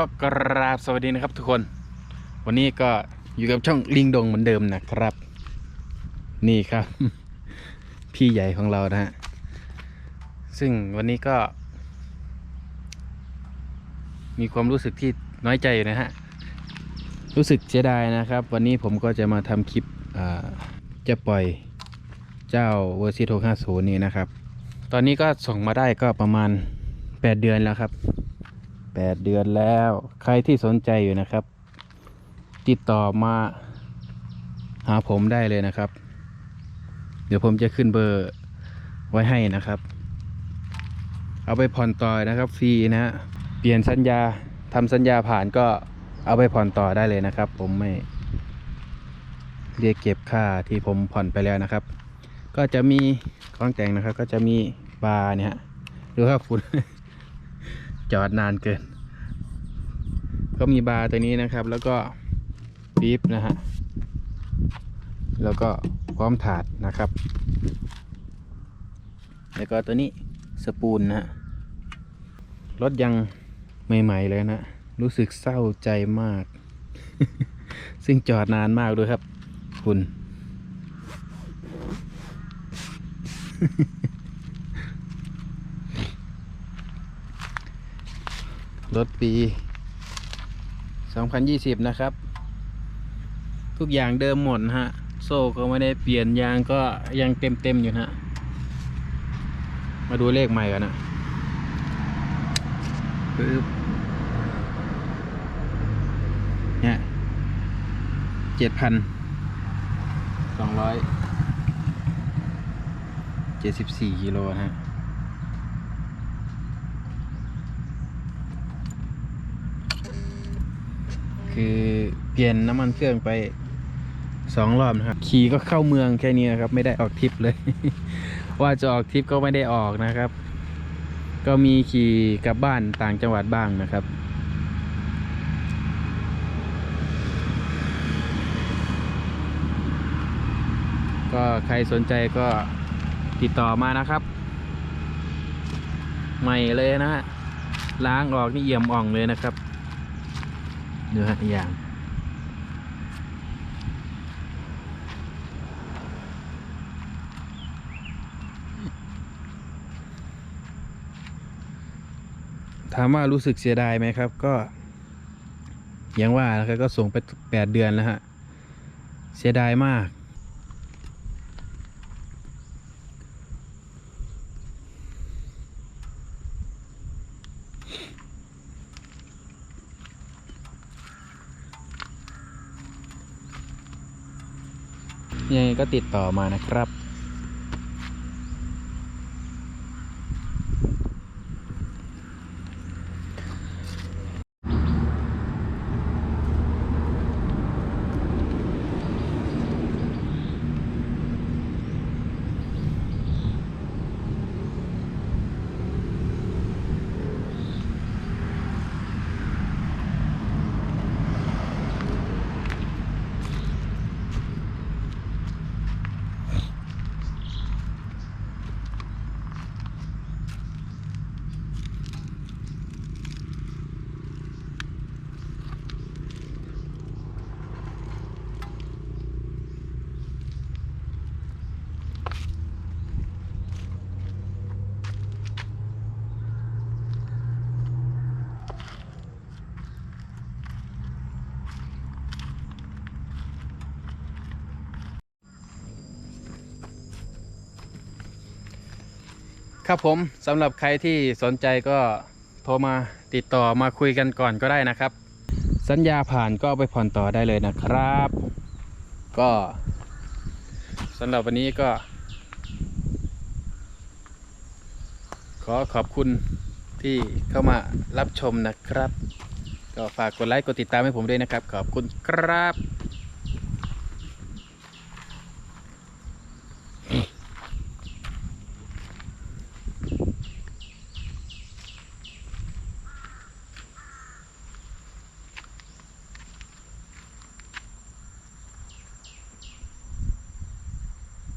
ก็กราบสวัสดีนะครับทุกคน วันนี้ก็อยู่กับช่องลิงดงเหมือนเดิมนะครับ นี่ครับ พี่ใหญ่ของเรานะฮะซึ่งวันนี้ก็ มีความรู้สึกที่น้อยใจอยู่นะฮะรู้สึกเสียดายนะครับ วันนี้ผมก็จะมาทำคลิปจะปล่อยเจ้าเวอร์ซิโท50นี่นะครับ ตอนนี้ก็ส่งมาได้ก็ประมาณ 8 เดือนแล้วครับ 8 เดือนแล้ว ใครที่สนใจอยู่นะครับ ติดต่อมาหาผมได้เลยนะครับ เดี๋ยวผมจะขึ้นเบอร์ไว้ให้นะครับ เอาไปผ่อนต่อนะครับฟรีนะฮะเปลี่ยนสัญญาทำสัญญาผ่านก็เอาไปผ่อนต่อได้เลยนะครับ ผมไม่เรียกเก็บค่าที่ผมผ่อนไปแล้วนะครับ ก็จะมีของแต่งนะครับ ก็จะมีบาร์เนี่ยดูครับคุณ จอดนานเกิน ก็มีบาร์ตัวนี้นะครับ แล้วก็ปี๊บนะฮะ แล้วก็พร้อมถาดนะครับ แล้วก็ตัวนี้สปูนนะฮะ รถยังใหม่ ๆ เลยนะ รู้สึกเศร้าใจมาก ซึ่งจอดนานมากด้วยครับ คุณ รถปี 2020 นะครับ ทุกอย่างเดิมหมดฮะ โซ่ก็ไม่ได้เปลี่ยนยางก็ยังเต็มเต็มๆอยู่นะฮะ มาดูเลขใหม่กันนะปึ๊บเนี่ยเจ็ดพันสองร้อยเจ็ดสิบสี่กิโลฮะ คือเปลี่ยนน้ำมันเครื่องไปสองรอบนะครับขี่ก็เข้าเมืองแค่นี้นะครับ ไม่ได้ออกทริปเลย ว่าจะออกทริปก็ไม่ได้ออกนะครับ ก็มีขี่กลับบ้านต่างจังหวัดบ้างนะครับก็ใครสนใจก็ติดต่อมานะครับ ใหม่เลยนะฮะล้างออกนี่เอี่ยมอ่องเลยนะครับ เนื้อย่างถามว่ารู้สึกเสียดายไหมครับ ก็ย่างว่านะครับก็ส่งไปแปดเดือนแล้วฮะ เสียดายมาก ยังไงก็ติดต่อมานะครับ ครับผมสำหรับใครที่สนใจก็โทรมาติดต่อมาคุยกันก่อนก็ได้นะครับ สัญญาผ่านก็ไปผ่อนต่อได้เลยนะครับ ก็สำหรับวันนี้ก็ ขอขอบคุณที่เข้ามารับชมนะครับ ก็ฝากกดไลค์กดติดตามให้ผมด้วยนะครับ ขอบคุณครับ